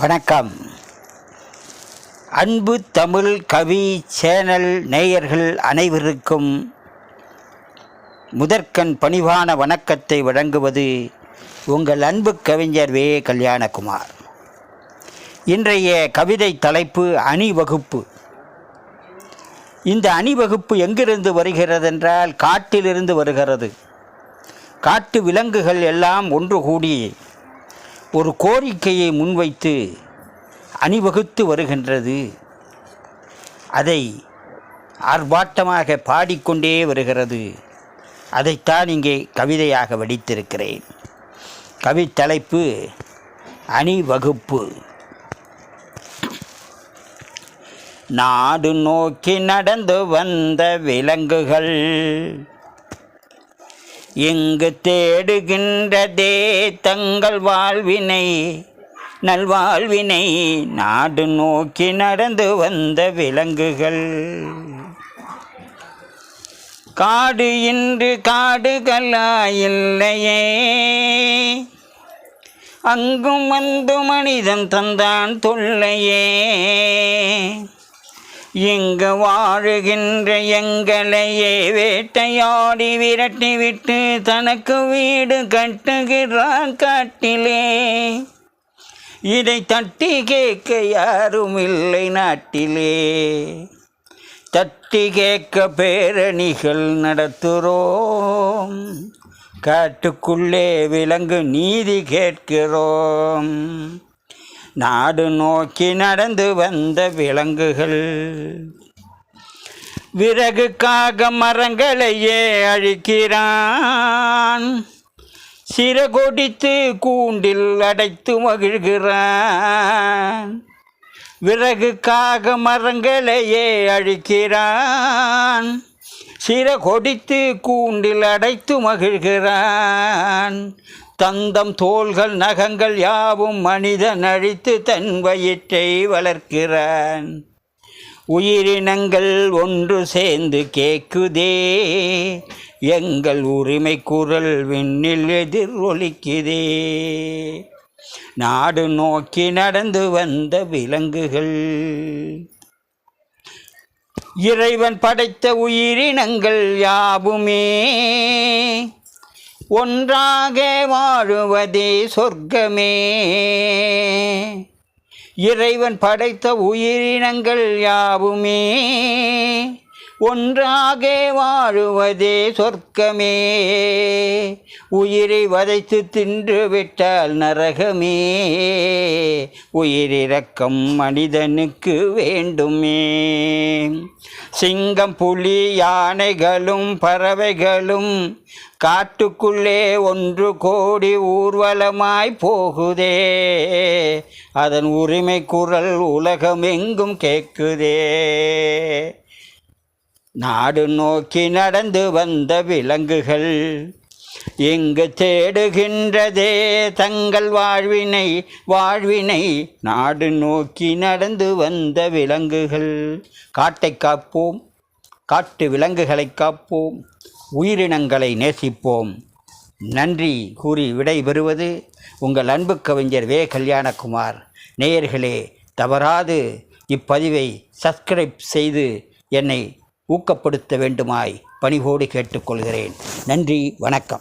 வணக்கம். அன்பு தமிழ் கவி சேனல் நேயர்கள் அனைவருக்கும் முதற்கண் பணிவான வணக்கத்தை வழங்குவது உங்கள் அன்பு கவிஞர் வே. கல்யாணகுமார். இன்றைய கவிதை தலைப்பு அணிவகுப்பு. இந்த அணிவகுப்பு எங்கிருந்து வருகிறதென்றால் காட்டிலிருந்து வருகிறது. காட்டு விலங்குகள் எல்லாம் ஒன்று கூடி ஒரு கோரிக்கையை முன்வைத்து அணிவகுத்து வருகின்றது. அதை ஆர்ப்பாட்டமாக பாடிக்கொண்டே வருகிறது. அதைத்தான் இங்கே கவிதையாக வடித்திருக்கிறேன். கவித்தலைப்பு அணிவகுப்பு. நாடு நோக்கி நடந்து வந்த விலங்குகள். எங்கு தேடுகின்றதே தங்கள் வாழ்வினை நல்வாழ்வினை நாடு நோக்கி நடந்து வந்த விலங்குகள். காடு இன்று காடுகளாயில்லையே அங்கும் வந்து மனிதன் தந்தான் தொல்லையே. இங்கு வாழுகின்ற எங்களையே வேட்டையாடி விரட்டிவிட்டு தனக்கு வீடு கட்டுகிறான் காட்டிலே. இதை தட்டி கேட்க யாரும் இல்லை நாட்டிலே. தட்டி கேட்க பேரணிகள் நடத்துகிறோம். காட்டுக்குள்ளே விலங்கு நீதி கேட்கிறோம். நாடு நோக்கி நடந்து வந்த விலங்குகள். விறகுக்காக மரங்களையே அழிக்கிறான். சிறகொடித்து கூண்டில் அடைத்து மகிழ்கிறான். விறகுக்காக மரங்களையே அழிக்கிறான். சிறகொடித்து கூண்டில் அடைத்து மகிழ்கிறான். தந்தம் தோள்கள் நகங்கள் யாவும் மனிதன் அழித்து தன் வயிற்றை வளர்க்கிறான். உயிரினங்கள் ஒன்று சேர்ந்து கேக்குதே எங்கள் உரிமை குரல் விண்ணில் எதிர் ஒலிக்குதே. நாடு நோக்கி நடந்து வந்த விலங்குகள். இறைவன் படைத்த உயிரினங்கள் யாவுமே? ஒன்றாக வாழுவதே சொர்க்கமே. இறைவன் படைத்த உயிரினங்கள் யாவுமே? ஒன்றாக வாழுவதே சொர்க்கமே. உயிரை வதைத்து தின்று விட்டால் நரகமே. உயிரிறக்கம் மனிதனுக்கு வேண்டுமே. சிங்கம் புலி யானைகளும் பறவைகளும் காட்டுக்குள்ளே ஒன்று கோடி ஊர்வலமாய் போகுதே. அதன் உரிமை குரல் உலகமெங்கும் கேட்குதே. நாடு நோக்கி நடந்து வந்த விலங்குகள் எங்கு தேடுகின்றதே தங்கள் வாழ்வினை வாழ்வினை. நாடு நோக்கி நடந்து வந்த விலங்குகள். காட்டை காப்போம் காட்டு விலங்குகளை காப்போம் உயிரினங்களை நேசிப்போம். நன்றி கூறி விடைபெறுவது உங்கள் அன்பு கவிஞர் வே. கல்யாணகுமார். நேயர்களே தவறாது இப்பதிவை சப்ஸ்கிரைப் செய்து என்னை ஊக்கப்படுத்த வேண்டுமாய் பணிவோடு கேட்டுக்கொள்கிறேன். நன்றி வணக்கம்.